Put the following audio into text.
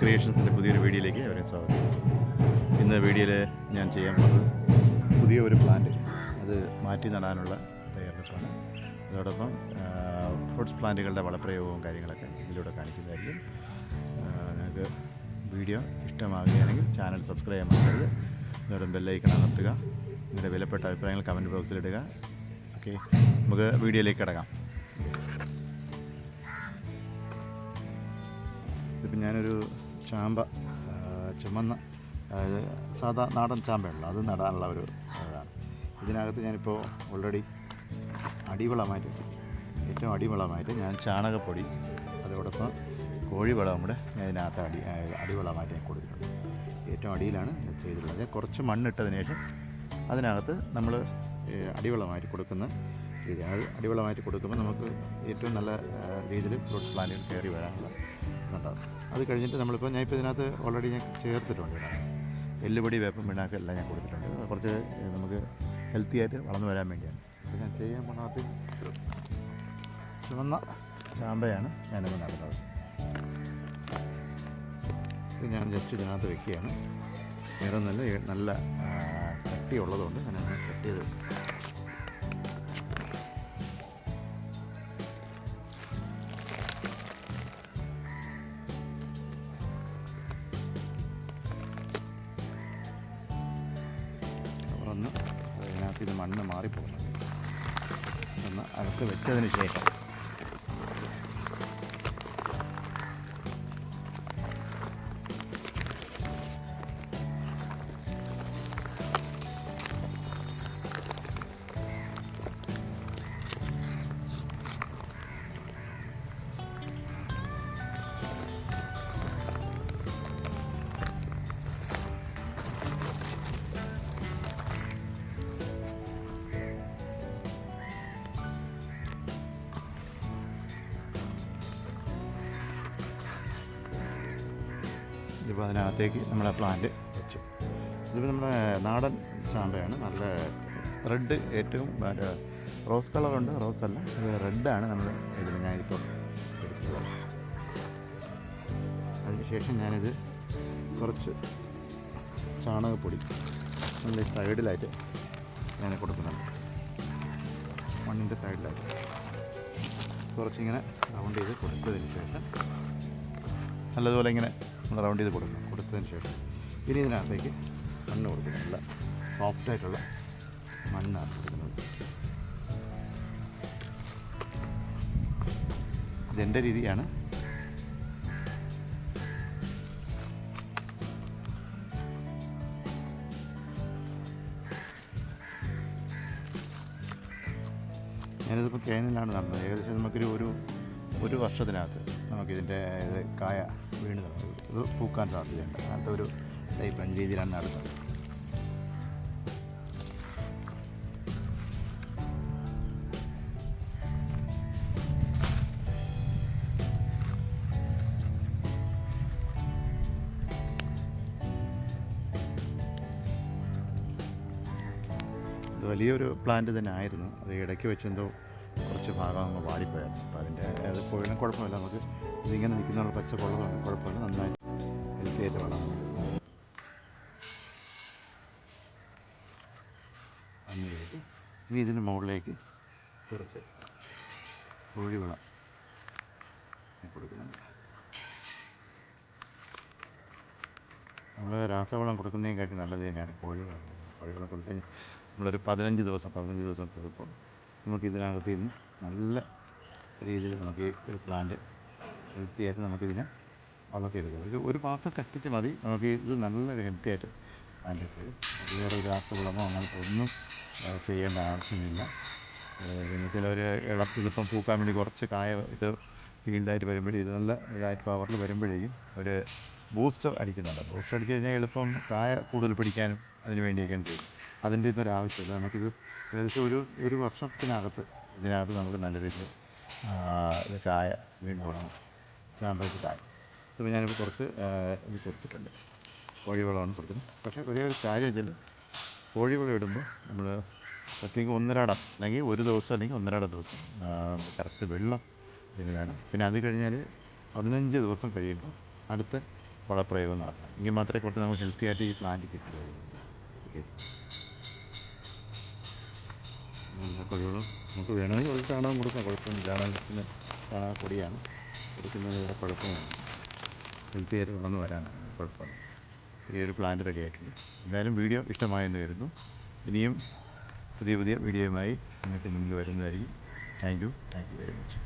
ക്രിയേഷൻസിന്റെ പുതിയൊരു വീഡിയോയിലേക്ക് അവരെ സ്വാഗതം. ഇന്ന് വീഡിയോയിൽ ഞാൻ ചെയ്യാൻ പോകുന്നത് പുതിയ ഒരു പ്ലാന്റ്. അത് മാറ്റി നടാനുള്ള തയ്യാറെടുപ്പാണ്. അതോടൊപ്പം ഫ്രൂട്ട്സ് പ്ലാന്റുകളുടെ വളപ്രയോഗവും കാര്യങ്ങളൊക്കെ ഇതിലൂടെ കാണിക്കുന്നതായിരിക്കും. നിങ്ങൾക്ക് വീഡിയോ ഇഷ്ടമാകുകയാണെങ്കിൽ ചാനൽ സബ്സ്ക്രൈബ് ചെയ്യാൻ മറക്കരുത്. അതോടൊപ്പം ബെല്ലൈക്കൺ അമർത്തുക. നിങ്ങളുടെ വിലപ്പെട്ട അഭിപ്രായങ്ങൾ കമന്റ് ബോക്സിൽ ഇടുക. ഓക്കെ നമുക്ക് വീഡിയോയിലേക്ക് കിടക്കാം. ഇതിപ്പോൾ ഞാനൊരു ചാമ്പ ചുമന്ന സാധാ നാടൻ ചാമ്പയുണ്ടല്ലോ അത് നടാനുള്ള ഒരു ഇതാണ്. ഇതിനകത്ത് ഞാനിപ്പോൾ ഓൾറെഡി അടിവളമായിട്ട് ഏറ്റവും അടിവളമായിട്ട് ഞാൻ ചാണകപ്പൊടി അതോടൊപ്പം കോഴിവളം കൂടെ ഞാൻ ഇതിനകത്ത് അടി അടിവളമായിട്ട് ഞാൻ കൊടുത്തിട്ടുണ്ട്. ഏറ്റവും അടിയിലാണ് ചെയ്തിട്ടുള്ളത്. കുറച്ച് മണ്ണിട്ടതിന് ശേഷം അതിനകത്ത് നമ്മൾ അടിവളമായിട്ട് കൊടുക്കുന്ന രീതി അത് അടിവളമായിട്ട് കൊടുക്കുമ്പോൾ നമുക്ക് ഏറ്റവും നല്ല രീതിയിൽ ഫ്രൂട്ട്സ് പ്ലാന്റുകൾ കയറി വരാനുള്ള ഇതുണ്ടാകും അത് കഴിഞ്ഞിട്ട് നമ്മളിപ്പോൾ ഞാൻ ഇപ്പോൾ ഇതിനകത്ത് ഓൾറെഡി ഞാൻ ചേർത്തിട്ടുണ്ട് എല്ലുപൊടി വേപ്പം പിണ്ണാക്ക് എല്ലാം ഞാൻ കൊടുത്തിട്ടുണ്ട്. കുറച്ച് നമുക്ക് ഹെൽത്തി ആയിട്ട് വളർന്നു വരാൻ വേണ്ടിയാണ്. അപ്പോൾ ഞാൻ ചെയ്യാൻ പോണത് ചുവന്ന ചാമ്പയാണ് ഞാനിന്ന് നടന്നത് ഇത് ഞാൻ ജസ്റ്റ് ഇതിനകത്ത് വെക്കുകയാണ്. വേറെ നല്ല നല്ല കട്ടിയുള്ളതുകൊണ്ട് ഞാൻ കട്ട് ചെയ്ത് തുറന്ന് അതിനകത്ത് ഇത് മണ്ണ് മാറിപ്പോകുന്നു. ഒന്ന് അകത്ത് വെച്ചതിന് ശേഷം ഇതിപ്പോൾ അതിനകത്തേക്ക് നമ്മുടെ പ്ലാന്റ് വെച്ചു. ഇതിപ്പോൾ നമ്മുടെ നാടൻ ചാമ്പയാണ് നല്ല റെഡ് ഏറ്റവും മറ്റേ റോസ് കളറുണ്ട് റോസ് അല്ല റെഡാണ് നമ്മൾ ഇതിൽ ഞാനിപ്പോൾ എടുത്തിട്ടുള്ളത്. അതിനുശേഷം ഞാനിത് കുറച്ച് ചാണകപ്പൊടി നമ്മൾ ഈ സൈഡിലായിട്ട് ഞാൻ കൊടുക്കുന്നുണ്ട്. മണ്ണിന്റെ സൈഡിലായിട്ട് കുറച്ചിങ്ങനെ റൗണ്ട് ചെയ്ത് കൊടുത്തതിന് ശേഷം നല്ലതുപോലെ ഇങ്ങനെ റൗണ്ട് ചെയ്ത് കൊടുക്കണം. കൊടുത്തതിന് ശേഷം ഇനി ഇതിനകത്തേക്ക് മണ്ണ് കൊടുക്കണം. നല്ല സോഫ്റ്റ് ആയിട്ടുള്ള മണ്ണാണ് കൊടുക്കുന്നത്. ഇതെന്റെ രീതിയാണ്. ഞാനിതിപ്പോൾ കേനിലാണ് നടന്നത്. ഏകദേശം നമുക്കൊരു ഒരു ഒരു വർഷത്തിനകത്ത് നമുക്കിതിന്റെ ഇത് കായ വീണ്. ഇത് പൂക്കാൻ സാധ്യതയുണ്ട്. അങ്ങനത്തെ ഒരു ടൈപ്പ് രീതിയിലാണ് നടത്തുന്നത് വലിയൊരു പ്ലാന്റ് തന്നെ ആയിരുന്നു അത് ഇടയ്ക്ക് വെച്ചെന്തോ കുറച്ച് ഭാഗം അങ്ങ് വാടിപ്പോയായിരുന്നു. അപ്പോൾ അതിന്റെ പോയാലും കുഴപ്പമില്ല. നമുക്ക് ഇതിങ്ങനെ നിൽക്കുന്ന പച്ച കൊള്ളതുകൊണ്ട് കുഴപ്പമില്ല. നന്നായി ഹെൽത്തി ആയിട്ട് വളർന്നു അന്നിലേക്ക് ഇനി ഇതിന് മുകളിലേക്ക് കുറച്ച് കോഴിവളം കൊടുക്കുന്നുണ്ട്. നമ്മൾ രാസവളം കൊടുക്കുന്നതിനെക്കാട്ടി നല്ലത് തന്നെയാണ് കോഴിവളം കോഴിവളം കൊടുത്തു കഴിഞ്ഞാൽ നമ്മളൊരു പതിനഞ്ച് ദിവസം പതിനഞ്ച് ദിവസം തീർപ്പോൾ നമുക്ക് ഇതിനകത്ത് നിന്ന് നല്ല രീതിയിൽ നമുക്ക് ഈ ഒരു പ്ലാന്റ് ഹെൽത്തിയായിട്ട് നമുക്കിതിനെ വളർത്തിയെടുക്കാം ഇത് ഒരു പാത്രം കഷ്ടിച്ച് മതി. നമുക്ക് ഇത് നല്ലൊരു ഹെൽത്തിയായിട്ട് ആയിട്ട് പ്ലാന്റ് വേറെ ഒരു രാസവളമോ അങ്ങനത്തെ ഒന്നും ചെയ്യേണ്ട ആവശ്യമില്ല. പിന്നെ ചിലവർ ഇളം ഇതിപ്പം പൂക്കാൻ വേണ്ടി കുറച്ച് കായ ഇത് ഫീൽഡായിട്ട് വരുമ്പോഴേ ഇത് നല്ല ഇതായിട്ട് പവറിൽ വരുമ്പോഴേക്കും ഒരു ബൂസ്റ്റർ അടിക്കുന്നുണ്ട്. ബൂസ്റ്റർ അടിച്ച് കഴിഞ്ഞാൽ എളുപ്പം കായ കൂടുതൽ പിടിക്കാനും അതിന് വേണ്ടിയൊക്കെയാണ് ചെയ്യും അതിന്റെ ഇതൊരു ആവശ്യമില്ല. നമുക്കിത് ഏകദേശം ഒരു ഒരു വർഷത്തിനകത്ത് ഇതിനകത്ത് നമുക്ക് നല്ല രീതിയിൽ ഇത് വീണ്ടും തുടങ്ങും ചാമ്പയ്ക്ക് ചായ. ഇപ്പോൾ ഞാനിപ്പോൾ കുറച്ച് ഇത് കൊടുത്തിട്ടുണ്ട്. കോഴിവളമാണ് കൊടുത്തത് പക്ഷേ ഒരേ ഒരു കാര്യം വെച്ചാൽ കോഴിവളം ഇടുമ്പോൾ നമ്മൾ പ്രത്യേകം ഒന്നരാടം അല്ലെങ്കിൽ ഒരു ദിവസം അല്ലെങ്കിൽ ഒന്നരാടം ദിവസം കറക്റ്റ് വെള്ളം ഇതിന് വേണം. പിന്നെ അത് കഴിഞ്ഞാൽ പതിനഞ്ച് ദിവസം കഴിയുമ്പോൾ അടുത്ത വളപ്രയോഗം നടത്താം എങ്കിൽ മാത്രമേ കുറച്ച് നമുക്ക് ഹെൽത്തി ആയിട്ട് ഈ പ്ലാന്റ് കിട്ടുകയുള്ളൂ. കോഴികൾ നമുക്ക് വേണമെങ്കിൽ ഒരു ചാണകം കൊടുക്കാം കുഴപ്പമില്ല ചാണകത്തിന് ചാണകപ്പൊടിയാണ് കൊടുക്കുന്നത് ഇവിടെ കുഴപ്പമാണ് ഹെൽത്തി ആയിട്ട് വളർന്നു വരാനാണ് കുഴപ്പമില്ല ഈ ഒരു പ്ലാന്റ് റെഡി ആയിട്ടുണ്ട്. എന്തായാലും വീഡിയോ ഇഷ്ടമായെന്ന് കരുതുന്നു. ഇനിയും പുതിയ പുതിയ വീഡിയോയുമായി നിങ്ങൾക്ക് മുന്നിൽ വരുന്നതായിരിക്കും. Thank you thank you very much